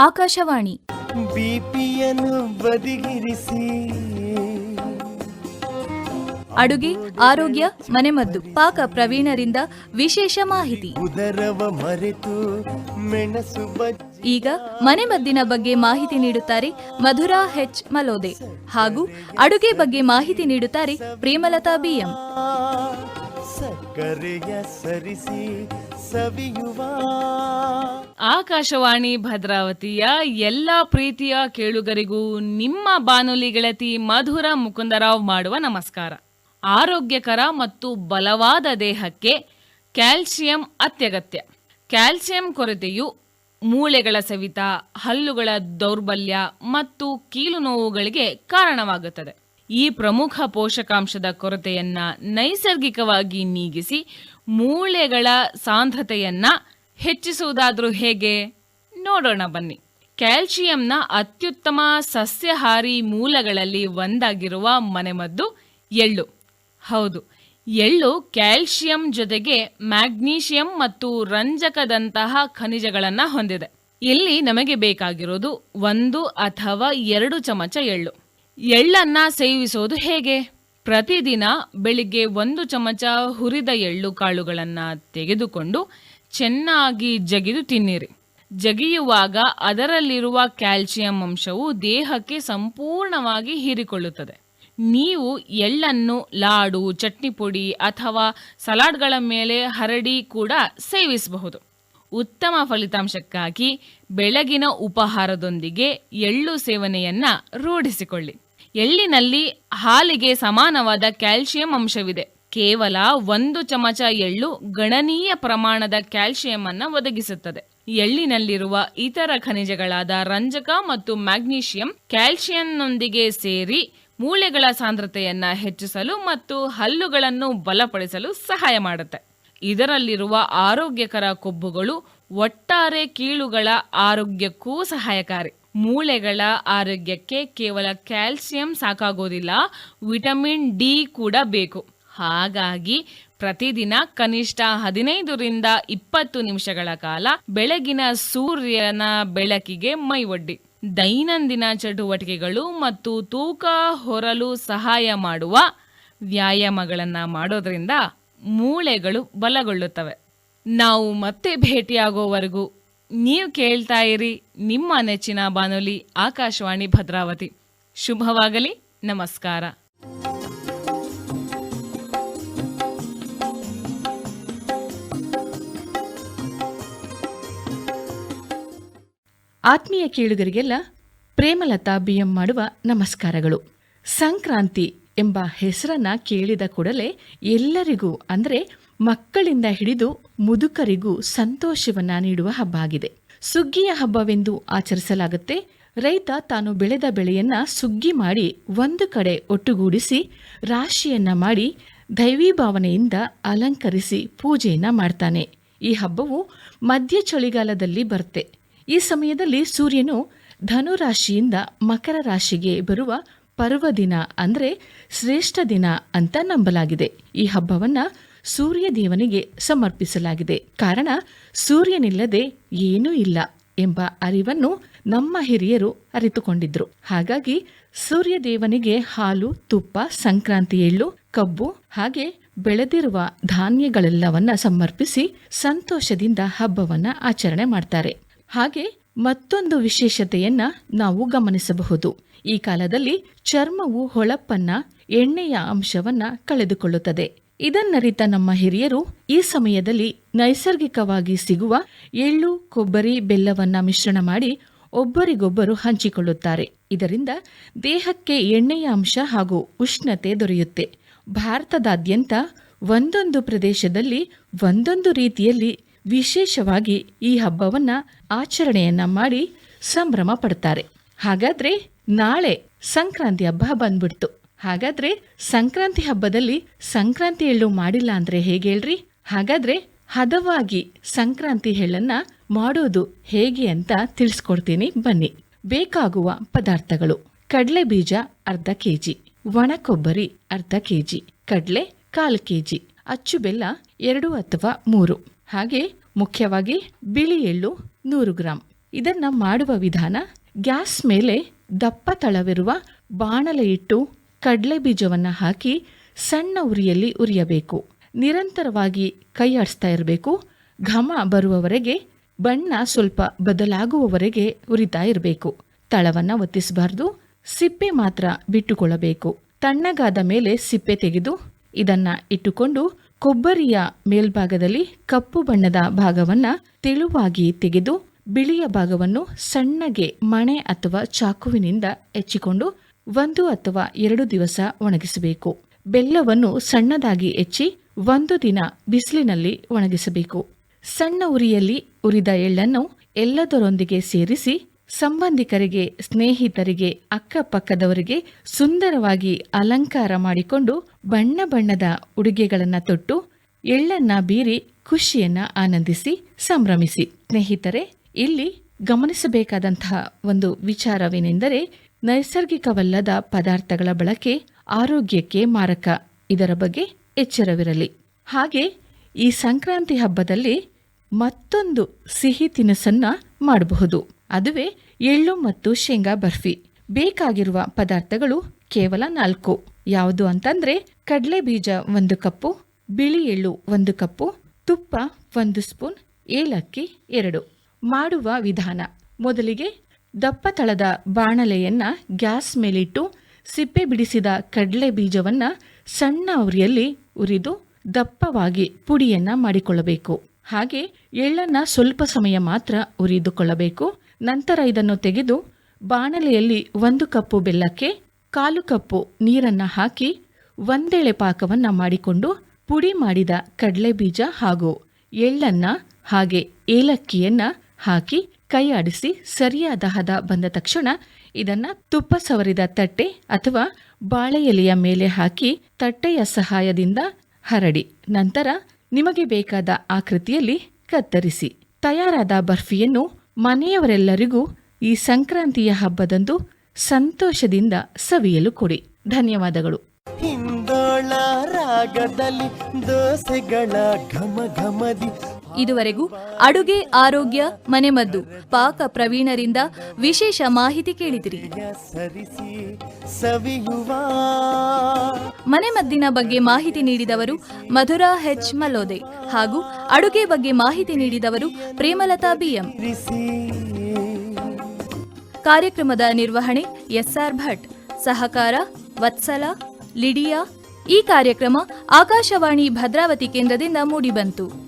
ಆಕಾಶವಾಣಿ. ಬಿಪಿಯನ್ನು ಬದಿಗಿರಿಸಿ. ಅಡುಗೆ ಆರೋಗ್ಯ ಮನೆಮದ್ದು ಪಾಕ ಪ್ರವೀಣರಿಂದ ವಿಶೇಷ ಮಾಹಿತಿ. ಉದರವ ಮರೆತು ಮೆಣಸು ಈಗ ಮನೆಮದ್ದಿನ ಬಗ್ಗೆ ಮಾಹಿತಿ ನೀಡುತ್ತಾರೆ ಮಧುರಾ ಹೆಚ್ ಮಲೋದೆ ಹಾಗೂ ಅಡುಗೆ ಬಗ್ಗೆ ಮಾಹಿತಿ ನೀಡುತ್ತಾರೆ ಪ್ರೇಮಲತಾ ಬಿಎಂ ಸಕ್ಕರೆಯ ಸರಿಸಿ ಸವಿಯುವ. ಆಕಾಶವಾಣಿ ಭದ್ರಾವತಿಯ ಎಲ್ಲ ಪ್ರೀತಿಯ ಕೇಳುಗರಿಗೂ ನಿಮ್ಮ ಬಾನುಲಿ ಗೆಳತಿ ಮಧುರ ಮುಕುಂದರಾವ್ ಮಾಡುವ ನಮಸ್ಕಾರ. ಆರೋಗ್ಯಕರ ಮತ್ತು ಬಲವಾದ ದೇಹಕ್ಕೆ ಕ್ಯಾಲ್ಸಿಯಂ ಅತ್ಯಗತ್ಯ. ಕ್ಯಾಲ್ಸಿಯಂ ಕೊರತೆಯು ಮೂಳೆಗಳ ಸವಿತ, ಹಲ್ಲುಗಳ ದೌರ್ಬಲ್ಯ ಮತ್ತು ಕೀಲು ನೋವುಗಳಿಗೆ ಕಾರಣವಾಗುತ್ತದೆ. ಈ ಪ್ರಮುಖ ಪೋಷಕಾಂಶದ ಕೊರತೆಯನ್ನ ನೈಸರ್ಗಿಕವಾಗಿ ನೀಗಿಸಿ ಮೂಳೆಗಳ ಸಾಂದ್ರತೆಯನ್ನ ಹೆಚ್ಚಿಸುವುದಾದ್ರೂ ಹೇಗೆ? ನೋಡೋಣ ಬನ್ನಿ. ಕ್ಯಾಲ್ಸಿಯಂನ ಅತ್ಯುತ್ತಮ ಸಸ್ಯಹಾರಿ ಮೂಲಗಳಲ್ಲಿ ಒಂದಾಗಿರುವ ಮನೆಮದ್ದು ಎಳ್ಳು. ಹೌದು, ಎಳ್ಳು ಕ್ಯಾಲ್ಸಿಯಂ ಜೊತೆಗೆ ಮ್ಯಾಗ್ನೀಷಿಯಂ ಮತ್ತು ರಂಜಕದಂತಹ ಖನಿಜಗಳನ್ನು ಹೊಂದಿದೆ. ಇಲ್ಲಿ ನಮಗೆ ಬೇಕಾಗಿರೋದು ಒಂದು ಅಥವಾ ಎರಡು ಚಮಚ ಎಳ್ಳು. ಎಳ್ಳನ್ನ ಸೇವಿಸೋದು ಹೇಗೆ? ಪ್ರತಿದಿನ ಬೆಳಿಗ್ಗೆ ಒಂದು ಚಮಚ ಹುರಿದ ಎಳ್ಳು ಕಾಳುಗಳನ್ನು ತೆಗೆದುಕೊಂಡು ಚೆನ್ನಾಗಿ ಜಗಿದು ತಿನ್ನಿರಿ. ಜಗಿಯುವಾಗ ಅದರಲ್ಲಿರುವ ಕ್ಯಾಲ್ಸಿಯಂ ಅಂಶವು ದೇಹಕ್ಕೆ ಸಂಪೂರ್ಣವಾಗಿ ಹೀರಿಕೊಳ್ಳುತ್ತದೆ. ನೀವು ಎಳ್ಳನ್ನು ಲಾಡು, ಚಟ್ನಿ ಪುಡಿ ಅಥವಾ ಸಲಾಡ್ಗಳ ಮೇಲೆ ಹರಡಿ ಕೂಡ ಸೇವಿಸಬಹುದು. ಉತ್ತಮ ಫಲಿತಾಂಶಕ್ಕಾಗಿ ಬೆಳಗಿನ ಉಪಹಾರದೊಂದಿಗೆ ಎಳ್ಳು ಸೇವನೆಯನ್ನ ರೂಢಿಸಿಕೊಳ್ಳಿ. ಎಳ್ಳಿನಲ್ಲಿ ಹಾಲಿಗೆ ಸಮಾನವಾದ ಕ್ಯಾಲ್ಸಿಯಂ ಅಂಶವಿದೆ. ಕೇವಲ ಒಂದು ಚಮಚ ಎಳ್ಳು ಗಣನೀಯ ಪ್ರಮಾಣದ ಕ್ಯಾಲ್ಸಿಯಂ ಅನ್ನು ಒದಗಿಸುತ್ತದೆ. ಎಳ್ಳಿನಲ್ಲಿರುವ ಇತರ ಖನಿಜಗಳಾದ ರಂಜಕ ಮತ್ತು ಮ್ಯಾಗ್ನೀಷಿಯಂ ಕ್ಯಾಲ್ಸಿಯಂನೊಂದಿಗೆ ಸೇರಿ ಮೂಳೆಗಳ ಸಾಂದ್ರತೆಯನ್ನ ಹೆಚ್ಚಿಸಲು ಮತ್ತು ಹಲ್ಲುಗಳನ್ನು ಬಲಪಡಿಸಲು ಸಹಾಯ ಮಾಡುತ್ತೆ. ಇದರಲ್ಲಿರುವ ಆರೋಗ್ಯಕರ ಕೊಬ್ಬುಗಳು ಒಟ್ಟಾರೆ ಕೀಳುಗಳ ಆರೋಗ್ಯಕ್ಕೂ ಸಹಾಯಕಾರಿ. ಮೂಳೆಗಳ ಆರೋಗ್ಯಕ್ಕೆ ಕೇವಲ ಕ್ಯಾಲ್ಸಿಯಂ ಸಾಕಾಗೋದಿಲ್ಲ, ವಿಟಮಿನ್ ಡಿ ಕೂಡ ಬೇಕು. ಹಾಗಾಗಿ ಪ್ರತಿದಿನ ಕನಿಷ್ಠ ಹದಿನೈದರಿಂದ ಇಪ್ಪತ್ತು ನಿಮಿಷಗಳ ಕಾಲ ಬೆಳಗಿನ ಸೂರ್ಯನ ಬೆಳಕಿಗೆ ಮೈ ಒಡ್ಡಿ ದೈನಂದಿನ ಚಟುವಟಿಕೆಗಳು ಮತ್ತು ತೂಕ ಹೊರಲು ಸಹಾಯ ಮಾಡುವ ವ್ಯಾಯಾಮಗಳನ್ನು ಮಾಡೋದ್ರಿಂದ ಮೂಳೆಗಳು ಬಲಗೊಳ್ಳುತ್ತವೆ. ನಾವು ಮತ್ತೆ ಭೇಟಿಯಾಗೋವರೆಗೂ ನೀವು ಕೇಳ್ತಾ ಇರಿ ನಿಮ್ಮ ನೆಚ್ಚಿನ ಬಾನುಲಿ ಆಕಾಶವಾಣಿ ಭದ್ರಾವತಿ. ಶುಭವಾಗಲಿ, ನಮಸ್ಕಾರ. ಆತ್ಮೀಯ ಕೇಳುಗರಿಗೆಲ್ಲ ಪ್ರೇಮಲತಾ ಬಿಎಂ ಮಾಡುವ ನಮಸ್ಕಾರಗಳು. ಸಂಕ್ರಾಂತಿ ಎಂಬ ಹೆಸರನ್ನ ಕೇಳಿದ ಕೂಡಲೇ ಎಲ್ಲರಿಗೂ, ಅಂದರೆ ಮಕ್ಕಳಿಂದ ಹಿಡಿದು ಮುದುಕರಿಗೂ ಸಂತೋಷವನ್ನ ನೀಡುವ ಹಬ್ಬ ಆಗಿದೆ ಸುಗ್ಗಿಯ ಹಬ್ಬವೆಂದು ಆಚರಿಸಲಾಗುತ್ತೆ. ರೈತ ತಾನು ಬೆಳೆದ ಬೆಳೆಯನ್ನ ಸುಗ್ಗಿ ಮಾಡಿ ಒಂದು ಕಡೆ ಒಟ್ಟುಗೂಡಿಸಿ ರಾಶಿಯನ್ನ ಮಾಡಿ ದೈವಿ ಭಾವನೆಯಿಂದ ಅಲಂಕರಿಸಿ ಪೂಜೆಯನ್ನ ಮಾಡ್ತಾನೆ. ಈ ಹಬ್ಬವು ಮಧ್ಯ ಚಳಿಗಾಲದಲ್ಲಿ ಬರುತ್ತೆ. ಈ ಸಮಯದಲ್ಲಿ ಸೂರ್ಯನು ಧನು ರಾಶಿಯಿಂದ ಮಕರ ರಾಶಿಗೆ ಬರುವ ಪರ್ವದಿನ ಅಂದ್ರೆ ಶ್ರೇಷ್ಠ ದಿನ ಅಂತ ನಂಬಲಾಗಿದೆ. ಈ ಹಬ್ಬವನ್ನ ಸೂರ್ಯ ದೇವನಿಗೆ ಸಮರ್ಪಿಸಲಾಗಿದೆ. ಕಾರಣ, ಸೂರ್ಯನಿಲ್ಲದೆ ಏನೂ ಇಲ್ಲ ಎಂಬ ಅರಿವನ್ನು ನಮ್ಮ ಹಿರಿಯರು ಅರಿತುಕೊಂಡಿದ್ರು. ಹಾಗಾಗಿ ಸೂರ್ಯ ದೇವನಿಗೆ ಹಾಲು, ತುಪ್ಪ, ಸಂಕ್ರಾಂತಿ ಎಳ್ಳು, ಕಬ್ಬು ಹಾಗೆ ಬೆಳೆದಿರುವ ಧಾನ್ಯಗಳೆಲ್ಲವನ್ನ ಸಮರ್ಪಿಸಿ ಸಂತೋಷದಿಂದ ಹಬ್ಬವನ್ನ ಆಚರಣೆ ಮಾಡ್ತಾರೆ. ಹಾಗೆ ಮತ್ತೊಂದು ವಿಶೇಷತೆಯನ್ನ ನಾವು ಗಮನಿಸಬಹುದು. ಈ ಕಾಲದಲ್ಲಿ ಚರ್ಮವು ಹೊಳಪನ್ನ, ಎಣ್ಣೆಯ ಅಂಶವನ್ನ ಕಳೆದುಕೊಳ್ಳುತ್ತದೆ. ಇದನ್ನರಿತ ನಮ್ಮ ಹಿರಿಯರು ಈ ಸಮಯದಲ್ಲಿ ನೈಸರ್ಗಿಕವಾಗಿ ಸಿಗುವ ಎಳ್ಳು, ಕೊಬ್ಬರಿ, ಬೆಲ್ಲವನ್ನ ಮಿಶ್ರಣ ಮಾಡಿ ಒಬ್ಬರಿಗೊಬ್ಬರು ಹಂಚಿಕೊಳ್ಳುತ್ತಾರೆ. ಇದರಿಂದ ದೇಹಕ್ಕೆ ಎಣ್ಣೆಯ ಅಂಶ ಹಾಗೂ ಉಷ್ಣತೆ ದೊರೆಯುತ್ತೆ. ಭಾರತದಾದ್ಯಂತ ಒಂದೊಂದು ಪ್ರದೇಶದಲ್ಲಿ ಒಂದೊಂದು ರೀತಿಯಲ್ಲಿ ವಿಶೇಷವಾಗಿ ಈ ಹಬ್ಬವನ್ನ ಆಚರಣೆಯನ್ನ ಮಾಡಿ ಸಂಭ್ರಮ ಪಡ್ತಾರೆ. ಹಾಗಾದ್ರೆ ನಾಳೆ ಸಂಕ್ರಾಂತಿ ಹಬ್ಬ ಬಂದ್ಬಿಡ್ತು. ಹಾಗಾದ್ರೆ ಸಂಕ್ರಾಂತಿ ಹಬ್ಬದಲ್ಲಿ ಸಂಕ್ರಾಂತಿ ಎಳ್ಳು ಮಾಡಿಲ್ಲ ಅಂದ್ರೆ ಹೇಗೆ ಹೇಳ್ರಿ? ಹಾಗಾದ್ರೆ ಹದವಾಗಿ ಸಂಕ್ರಾಂತಿ ಎಳ್ಳನ್ನ ಮಾಡೋದು ಹೇಗೆ ಅಂತ ತಿಳಿಸ್ಕೊಡ್ತೀನಿ. ಬನ್ನಿ. ಬೇಕಾಗುವ ಪದಾರ್ಥಗಳು. ಕಡಲೆ ಬೀಜ ಅರ್ಧ ಕೆಜಿ. ಒಣ ಕೊಬ್ಬರಿ ಅರ್ಧ ಕೆಜಿ. ಕಡಲೆ ಕಾಲು ಕೆಜಿ. ಅಚ್ಚು ಬೆಲ್ಲ ಎರಡು ಅಥವಾ ಮೂರು. ಹಾಗೆ ಮುಖ್ಯವಾಗಿ ಬಿಳಿ ಎಳ್ಳು ನೂರು ಗ್ರಾಂ. ಇದನ್ನ ಮಾಡುವ ವಿಧಾನ ಗ್ಯಾಸ್ ಮೇಲೆ ದಪ್ಪ ತಳವಿರುವ ಬಾಣಲೆ ಇಟ್ಟು ಕಡಲೆ ಬೀಜವನ್ನು ಹಾಕಿ ಸಣ್ಣ ಉರಿಯಲ್ಲಿ ಉರಿಯಬೇಕು. ನಿರಂತರವಾಗಿ ಕೈ ಆಡಿಸ್ತಾ ಇರಬೇಕು. ಘಮ ಬರುವವರೆಗೆ, ಬಣ್ಣ ಸ್ವಲ್ಪ ಬದಲಾಗುವವರೆಗೆ ಉರಿತಾ ಇರಬೇಕು. ತಳವನ್ನು ಒತ್ತಿಸಬಾರ್ದು. ಸಿಪ್ಪೆ ಮಾತ್ರ ಬಿಟ್ಟುಕೊಳ್ಳಬೇಕು. ತಣ್ಣಗಾದ ಮೇಲೆ ಸಿಪ್ಪೆ ತೆಗೆದು ಇದನ್ನ ಇಟ್ಟುಕೊಂಡು ಕೊಬ್ಬರಿಯ ಮೇಲ್ಭಾಗದಲ್ಲಿ ಕಪ್ಪು ಬಣ್ಣದ ಭಾಗವನ್ನ ತೆಳುವಾಗಿ ತೆಗೆದು ಬಿಳಿಯ ಭಾಗವನ್ನು ಸಣ್ಣಗೆ ಮಣೆ ಅಥವಾ ಚಾಕುವಿನಿಂದ ಹೆಚ್ಚಿಕೊಂಡು ಒಂದು ಅಥವಾ ಎರಡು ದಿವಸ ಒಣಗಿಸಬೇಕು. ಬೆಲ್ಲವನ್ನು ಸಣ್ಣದಾಗಿ ಹೆಚ್ಚಿ ಒಂದು ದಿನ ಬಿಸಿಲಿನಲ್ಲಿ ಒಣಗಿಸಬೇಕು. ಸಣ್ಣ ಉರಿಯಲ್ಲಿ ಉರಿದ ಎಳ್ಳನ್ನು ಎಲ್ಲದರೊಂದಿಗೆ ಸೇರಿಸಿ ಸಂಬಂಧಿಕರಿಗೆ, ಸ್ನೇಹಿತರಿಗೆ, ಅಕ್ಕಪಕ್ಕದವರಿಗೆ ಸುಂದರವಾಗಿ ಅಲಂಕಾರ ಮಾಡಿಕೊಂಡು ಬಣ್ಣ ಬಣ್ಣದ ಉಡುಗೆಗಳನ್ನ ತೊಟ್ಟು ಎಳ್ಳನ್ನ ಬೀರಿ ಖುಷಿಯನ್ನ ಆನಂದಿಸಿ ಸಂಭ್ರಮಿಸಿ. ಸ್ನೇಹಿತರೆ, ಇಲ್ಲಿ ಗಮನಿಸಬೇಕಾದಂತಹ ಒಂದು ವಿಚಾರವೇನೆಂದರೆ ನೈಸರ್ಗಿಕವಲ್ಲದ ಪದಾರ್ಥಗಳ ಬಳಕೆ ಆರೋಗ್ಯಕ್ಕೆ ಮಾರಕ. ಇದರ ಬಗ್ಗೆ ಎಚ್ಚರವಿರಲಿ. ಹಾಗೆ ಈ ಸಂಕ್ರಾಂತಿ ಹಬ್ಬದಲ್ಲಿ ಮತ್ತೊಂದು ಸಿಹಿ ತಿನಿಸನ್ನ ಮಾಡಬಹುದು. ಅದುವೇ ಎಳ್ಳು ಮತ್ತು ಶೇಂಗಾ ಬರ್ಫಿ. ಬೇಕಾಗಿರುವ ಪದಾರ್ಥಗಳು ಕೇವಲ ನಾಲ್ಕು. ಯಾವುದು ಅಂತಂದ್ರೆ ಕಡಲೆ ಬೀಜ ಒಂದು ಕಪ್ಪು, ಬಿಳಿ ಎಳ್ಳು ಒಂದು ಕಪ್ಪು, ತುಪ್ಪ ಒಂದು ಸ್ಪೂನ್, ಏಲಕ್ಕಿ ಎರಡು. ಮಾಡುವ ವಿಧಾನ. ಮೊದಲಿಗೆ ದಪ್ಪ ತಳದ ಬಾಣಲೆಯನ್ನ ಗ್ಯಾಸ್ ಮೇಲಿಟ್ಟು ಸಿಪ್ಪೆ ಬಿಡಿಸಿದ ಕಡಲೆ ಬೀಜವನ್ನ ಸಣ್ಣ ಉರಿಯಲ್ಲಿ ಉರಿದು ದಪ್ಪವಾಗಿ ಪುಡಿಯನ್ನ ಮಾಡಿಕೊಳ್ಳಬೇಕು. ಹಾಗೆ ಎಳ್ಳನ್ನ ಸ್ವಲ್ಪ ಸಮಯ ಮಾತ್ರ ಉರಿದುಕೊಳ್ಳಬೇಕು. ನಂತರ ಇದನ್ನು ತೆಗೆದು ಬಾಣಲೆಯಲ್ಲಿ ಒಂದು ಕಪ್ಪು ಬೆಲ್ಲಕ್ಕೆ ಕಾಲು ಕಪ್ಪು ನೀರನ್ನ ಹಾಕಿ ಒಂದೆಳೆ ಪಾಕವನ್ನ ಮಾಡಿಕೊಂಡು ಪುಡಿ ಮಾಡಿದ ಕಡಲೆ ಬೀಜ ಹಾಗೂ ಎಳ್ಳನ್ನ ಹಾಗೆ ಏಲಕ್ಕಿಯನ್ನ ಹಾಕಿ ಕೈ ಆಡಿಸಿ ಸರಿಯಾದ ಹದ ಬಂದ ತಕ್ಷಣ ಇದನ್ನ ತುಪ್ಪ ಸವರಿದ ತಟ್ಟೆ ಅಥವಾ ಬಾಳೆ ಎಲೆಯ ಮೇಲೆ ಹಾಕಿ ತಟ್ಟೆಯ ಸಹಾಯದಿಂದ ಹರಡಿ. ನಂತರ ನಿಮಗೆ ಬೇಕಾದ ಆಕೃತಿಯಲ್ಲಿ ಕತ್ತರಿಸಿ. ತಯಾರಾದ ಬರ್ಫಿಯನ್ನು ಮನೆಯವರೆಲ್ಲರಿಗೂ ಈ ಸಂಕ್ರಾಂತಿಯ ಹಬ್ಬದಂದು ಸಂತೋಷದಿಂದ ಸವಿಯಲು ಕೊಡಿ. ಧನ್ಯವಾದಗಳು. ಹಿಂದೋಳ ರಾಗದಲ್ಲಿ ದೋಸೆಗಳ ಘಮ ಘಮದಿ ಇದುವರೆಗೂ ಅಡುಗೆ, ಆರೋಗ್ಯ, ಮನೆಮದ್ದು, ಪಾಕ ಪ್ರವೀಣರಿಂದ ವಿಶೇಷ ಮಾಹಿತಿ ಕೇಳಿದಿರಿ. ಮನೆಮದ್ದಿನ ಬಗ್ಗೆ ಮಾಹಿತಿ ನೀಡಿದವರು ಮಧುರಾ ಹೆಚ್ ಮಲೋದೆ ಹಾಗೂ ಅಡುಗೆ ಬಗ್ಗೆ ಮಾಹಿತಿ ನೀಡಿದವರು ಪ್ರೇಮಲತಾ ಬಿಎಂ. ಕಾರ್ಯಕ್ರಮದ ನಿರ್ವಹಣೆ ಎಸ್ಆರ್ ಭಟ್, ಸಹಕಾರ ವತ್ಸಲ, ಲಿಡಿಯಾ. ಈ ಕಾರ್ಯಕ್ರಮ ಆಕಾಶವಾಣಿ ಭದ್ರಾವತಿ ಕೇಂದ್ರದಿಂದ ಮೂಡಿಬಂತು.